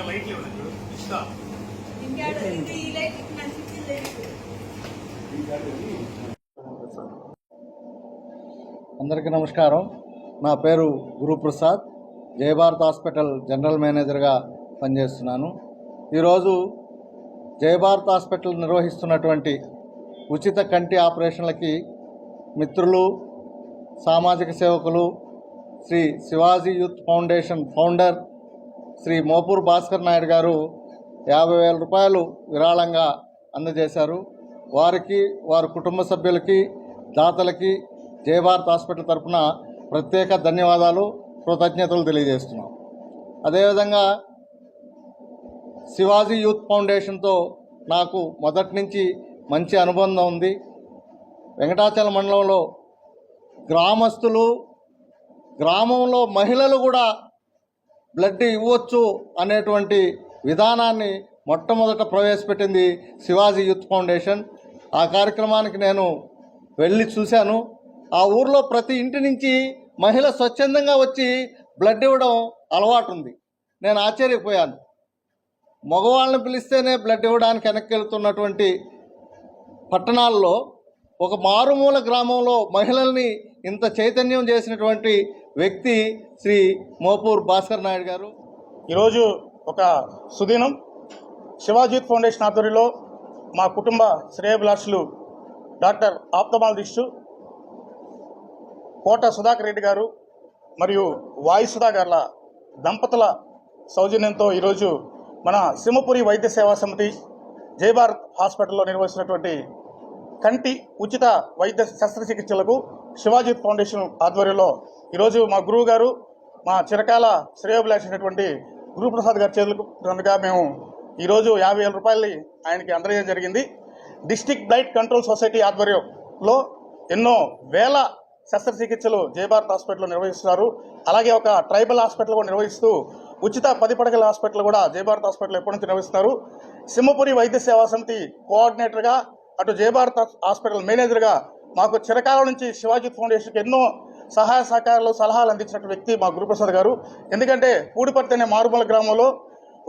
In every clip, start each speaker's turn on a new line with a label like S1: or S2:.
S1: ఇంకా ఇస్తా.
S2: అందరికీ నమస్కారం. నా పేరు గురుప్రసాద్. జయభారత్ హాస్పిటల్ జనరల్ మేనేజర్గా పనిచేస్తున్నాను. ఈరోజు జయభారత్ హాస్పిటల్ నిర్వహిస్తున్నటువంటి ఉచిత కంటి ఆపరేషన్లకి మిత్రులు సామాజిక సేవకులు Shri Shivaji youth foundation founder Shri Mopur Bhaskar Naidu garu యాభై వేల రూపాయలు విరాళంగా అందజేశారు. వారికి వారి కుటుంబ సభ్యులకి దాతలకి జయభారత్ హాస్పిటల్ తరఫున ప్రత్యేక ధన్యవాదాలు కృతజ్ఞతలు తెలియజేస్తున్నాం. అదేవిధంగా శివాజీ యూత్ ఫౌండేషన్తో నాకు మొదటి నుంచి మంచి అనుబంధం ఉంది. వెంకటాచల మండలంలో గ్రామస్తులు గ్రామంలో మహిళలు కూడా బ్లడ్ ఇవ్వచ్చు అనేటువంటి విధానాన్ని మొట్టమొదట ప్రవేశపెట్టింది శివాజీ యూత్ ఫౌండేషన్. ఆ కార్యక్రమానికి నేను వెళ్ళి చూశాను. ఆ ఊర్లో ప్రతి ఇంటి నుంచి మహిళ స్వచ్ఛందంగా వచ్చి బ్లడ్ ఇవ్వడం అలవాటు ఉంది నేను ఆశ్చర్యపోయాను. మగవాళ్ళని పిలిస్తేనే బ్లడ్ ఇవ్వడానికి వెనక్కి వెళ్తున్నటువంటి పట్టణాల్లో ఒక మారుమూల గ్రామంలో మహిళల్ని ఇంత చైతన్యం చేసినటువంటి వ్యక్తి శ్రీ మోపూర్ భాస్కర్ నాయుడు గారు.
S3: ఈరోజు ఒక సుదినం శివాజీత్ ఫౌండేషన్ ఆధ్వర్యంలో మా కుటుంబ శ్రేయభిలాషులు డాక్టర్ ఆప్తమాలజిస్టు కోట సుధాకర్ రెడ్డి గారు మరియు వాయు సుధా గారుల దంపతుల సౌజన్యంతో ఈరోజు మన సింహపురి వైద్య సేవా సమితి జయభారత్ హాస్పిటల్లో నిర్వహిస్తున్నటువంటి కంటి ఉచిత వైద్య శస్త్రచికిత్సలకు శివాజీ ఫౌండేషన్ ఆధ్వర్యంలో ఈరోజు మా గురువు గారు మా చిరకాల శ్రేయోభిలాషినటువంటి గురుప్రసాద్ గారి చేతులకు కనుక మేము ఈరోజు యాభై వేల రూపాయలని ఆయనకి అందజేయడం జరిగింది. డిస్టిక్ బ్లైట్ కంట్రోల్ సొసైటీ ఆధ్వర్యంలో ఎన్నో వేల శస్త్రచికిత్సలు జయభారత్ హాస్పిటల్లో నిర్వహిస్తున్నారు. అలాగే ఒక ట్రైబల్ హాస్పిటల్ కూడా నిర్వహిస్తూ ఉచిత పది పడకల హాస్పిటల్ కూడా జయభారత్ హాస్పిటల్ ఎప్పటి నుంచి నిర్వహిస్తున్నారు. సింహపురి వైద్య సేవా సమితి కోఆర్డినేటర్గా అటు జయభారత్ హాస్పిటల్ మేనేజర్గా మాకు చిరకాలం నుంచి శివాజీ ఫౌండేషన్కి ఎన్నో సహాయ సహకారాలు సలహాలు అందించిన వ్యక్తి మా గురుప్రసాద్ గారు. ఎందుకంటే పూడిపర్తి అనే మారుమూల గ్రామంలో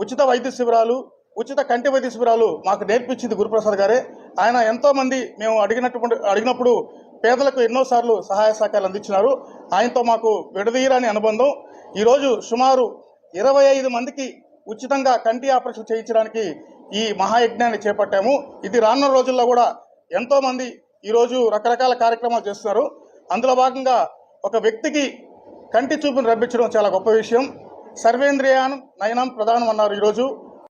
S3: ఉచిత వైద్య శిబిరాలు ఉచిత కంటి వైద్య శిబిరాలు మాకు నేర్పించింది గురుప్రసాద్ గారే. ఆయన ఎంతోమంది మేము అడిగినటువంటి అడిగినప్పుడు పేదలకు ఎన్నోసార్లు సహాయ సహకారాలు అందించినారు. ఆయనతో మాకు విడదీయరాని అనుబంధం. ఈరోజు సుమారు ఇరవై ఐదు మందికి ఉచితంగా కంటి ఆపరేషన్ చేయించడానికి ఈ మహాయజ్ఞాన్ని చేపట్టాము. ఇది రానున్న రోజుల్లో కూడా ఎంతోమంది ఈరోజు రకరకాల కార్యక్రమాలు చేస్తున్నారు అందులో భాగంగా ఒక వ్యక్తికి కంటి చూపును రప్పించడం చాలా గొప్ప విషయం. సర్వేంద్రియానం నయనం ప్రధానం అన్నారు ఈరోజు.